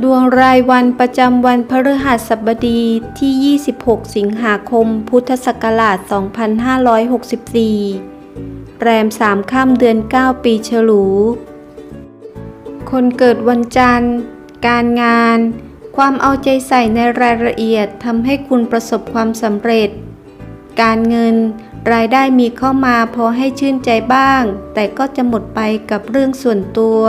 ดวงรายวันประจำวันพฤหัสบดีที่ 26 สิงหาคม พุทธศักราช 2564 แรม3ค่ำเดือน 9 ปีฉลู คนเกิดวันจันทร์ การงาน ความเอาใจใส่ในรายละเอียดทำให้คุณประสบความสำเร็จ การเงิน รายได้มีเข้ามาพอให้ชื่นใจบ้าง แต่ก็จะหมดไปกับเรื่องส่วนตัว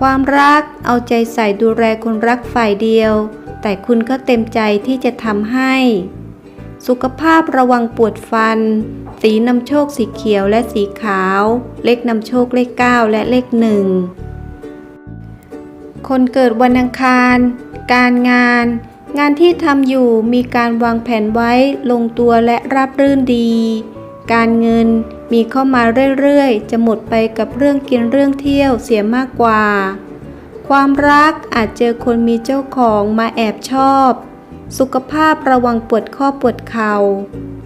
ความรักเอาใจใส่ดูแลคนรักฝ่ายเดียว แต่คุณก็เต็มใจที่จะทำให้ สุขภาพระวังปวดฟัน สีนำโชคสีเขียวและสีขาว เลขนำโชคเลข 9 และเลขหนึ่งคนเกิดวันอังคาร การงาน งานที่ทำอยู่มีการวางแผนไว้ลงตัวและราบรื่นดี การเงินมีเข้ามาเรื่อยๆ จะหมดไปกับเรื่องกินเรื่องเที่ยวเสียมากกว่า ความรักอาจเจอคนมีเจ้าของมาแอบชอบ สุขภาพระวังปวดข้อปวดเข่า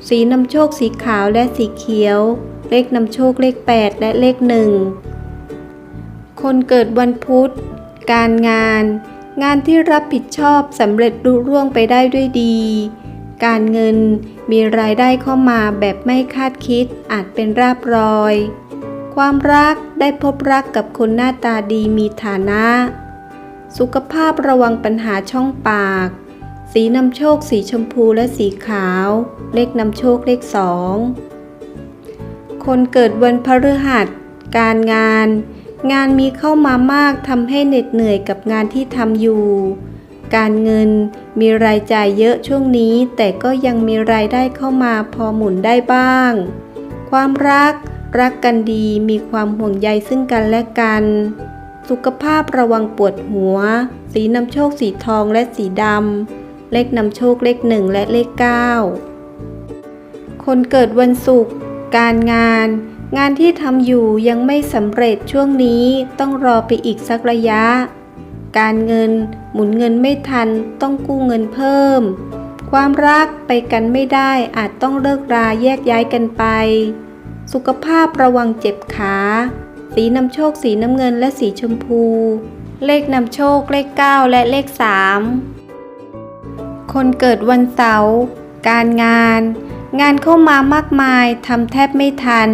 สีนำโชคสีขาวและสีเขียว เลขนำโชคเลข 8 และเลขหนึ่ง คนเกิดวันพุธ การงาน งานที่รับผิดชอบสำเร็จลุล่วงไปได้ด้วยดี การเงินมีรายได้เข้ามาแบบไม่คาดคิดอาจเป็นราบรอย ความรักได้พบรักกับคนหน้าตาดีมีฐานะ สุขภาพระวังปัญหาช่องปาก สีนำโชคสีชมพูและสีขาว เลขนำโชคเลขสองคนเกิดวันพฤหัส การงาน งานมีเข้ามามากทำให้เหน็ดเหนื่อยกับงานที่ทำอยู่ การเงินมีรายจ่ายเยอะช่วงนี้ แต่ก็ยังมีรายได้เข้ามาพอหมุนได้บ้าง ความรัก รักกันดีมีความห่วงใยซึ่งกันและกัน สุขภาพระวังปวดหัว สีนำโชคสีทองและสีดำ เลขนำโชคเลขหนึ่งและเลขเก้าคนเกิดวันศุกร์การงาน งานที่ทำอยู่ยังไม่สำเร็จช่วงนี้ต้องรอไปอีกสักระยะ การเงินหมุนเงินไม่ทันต้องกู้เงินเพิ่ม ความรักไปกันไม่ได้อาจต้องเลิกราแยกย้ายกันไป สุขภาพระวังเจ็บขา สีนำโชคสีน้ำเงินและสีชมพู เลขนำโชคเลข 9 และเลข 3 คนเกิดวันเสาร์การงาน งานเข้ามามากมายทำแทบไม่ทัน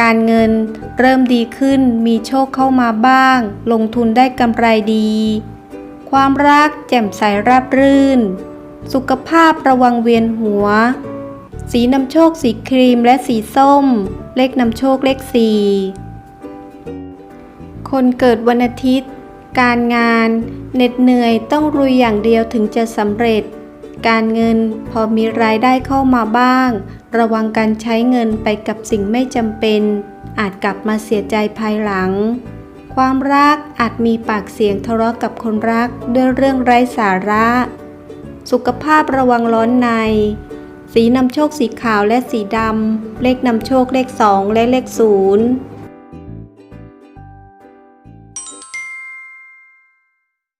การเงินเริ่มดีขึ้นมีโชคเข้ามาบ้าง ลงทุนได้กำไรดี ความรักแจ่มใสราบรื่น สุขภาพระวังเวียนหัว สีนำโชคสีครีมและสีส้ม เลขนำโชคเลขสี่คนเกิดวันอาทิตย์ การงานเหน็ดเหนื่อยต้องรุยอย่างเดียวถึงจะสำเร็จ การเงินพอมีรายได้เข้ามาบ้าง ระวังการใช้เงินไปกับสิ่งไม่จำเป็น อาจกลับมาเสียใจภายหลัง ความรักอาจมีปากเสียงทะเลาะกับคนรักด้วยเรื่องไร้สาระ สุขภาพระวังร้อนใน สีนำโชคสีขาวและสีดำ เลขนำโชคเลข2และเลข0